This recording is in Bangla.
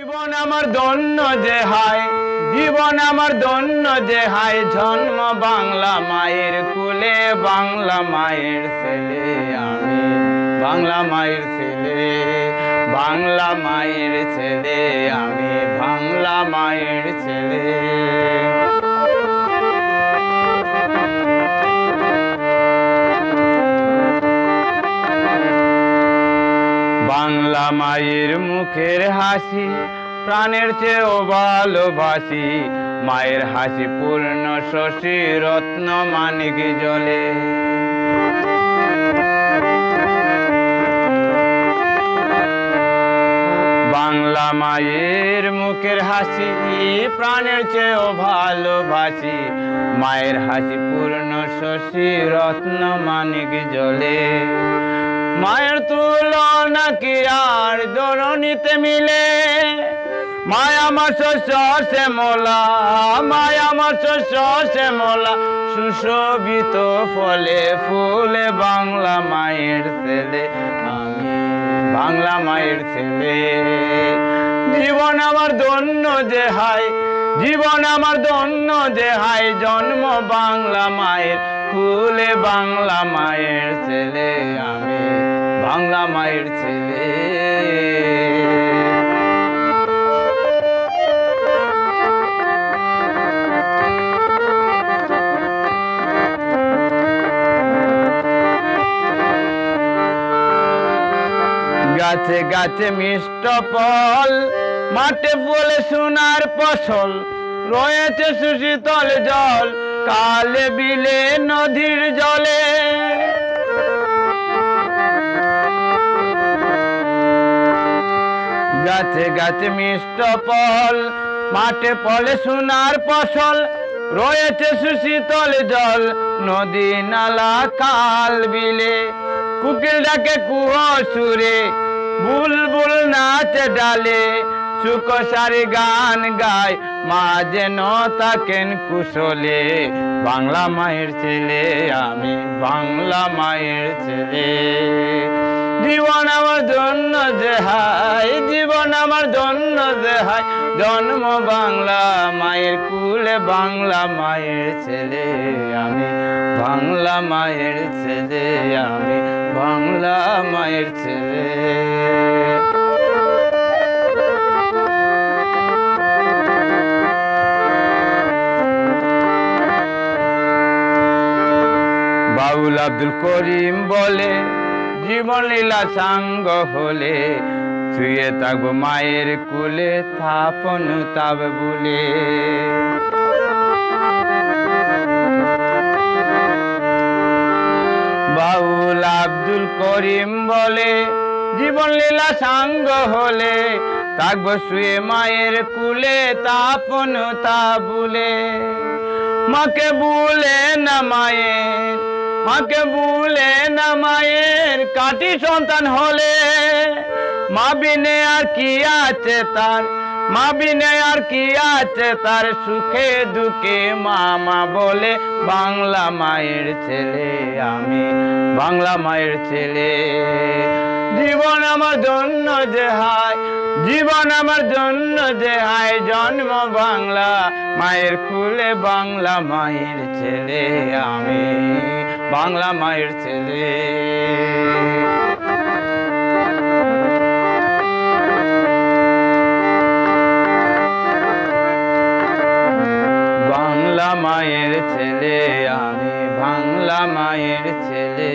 জীবন আমার ধন্য যে হায়, জীবন আমার ধন্য যে হায়। জন্ম বাংলা মায়ের কুলে, বাংলা মায়ের ছেলে আমি। বাংলা মায়ের ছেলে, বাংলা মায়ের ছেলে আমি। বাংলা মায়ের ছেলে। বাংলা মায়ের মুখের হাসি, প্রাণের চেয়েও ভালোবাসি। মায়ের হাসি পূর্ণ শশী রত্ন মানিক জলে। বাংলা মায়ের মুখের হাসি, প্রাণের চেয়েও ভালোবাসি। মায়ের হাসি পূর্ণ শশী রত্ন মানিক জলে। মায়ের তুলনা কি আর দরণীতে মিলে? মায়া আমার শস্য মোলা। মায়া আমার মোলা। সুশোভিত ফলে ফুলে বাংলা মায়ের ছেলে। আমি বাংলা মায়ের ছেলে। জীবন আমার ধন্য যে হায়। জীবন আমার ধন্য যে হায়। জন্ম বাংলা মায়ের কুলে বাংলা মায়ের ছেলে আমি। বাংলা মায়ের ছেলে। গাছে গাছে মিষ্ট ফল, মাঠে বলে সোনার ফসল, রয়েছে সুশীতল জল, কালে বিলে নদীর জলে। গাছে গাছে মিষ্ট ফল, মাঠে পলে সোনার ফসল, রয়েছে সুশীতল জল, নদী নালা কাল বিলে। কুকিল ডাকে কুহ সুরে, বুলবুল নাচে ডালে। সুকসারি গান গায়, মা যেন থাকেন কুশলে। বাংলা মায়ের ছেলে, আমি বাংলা মায়ের ছেলে। জীবন আমার জন্য যে জীবন আমার জন্য যে হাই জন্ম বাংলা, মায়ের কুলে বাংলা, মায়ের ছেলে আমি। বাংলা মায়ের ছেলে আমি, বাংলা মায়ের ছেলে। বাউল আব্দুল করিম বলে জীবন লীলা সাঙ্গ হলে শুয়ে থাকব মায়ের কুলে, থাপন তাব বলে। বাউল আব্দুল করিম বলে, জীবন লীলা সাঙ্গ হলে, থাকব শুয়ে মায়ের কুলে তাপন তা বলে। মাকে ভুলে না মায়ের, মাকে ভুলে না মায়ের, কাটি সন্তান হলে। মা বিনে আর কি আছে তার? মা বিনে আর কি আছে তার? সুখে দুঃখে মামা বলে, বাংলা মায়ের ছেলে আমি, বাংলা মায়ের ছেলে। জীবন আমার জন্য যে হায়, জীবন আমার জন্য যে হায়, জন্ম বাংলা মায়ের কুলে, বাংলা মায়ের ছেলে আমি, বাংলা মায়ের ছেলে। মায়ের ছেলে আমি বাংলা মায়ের ছেলে।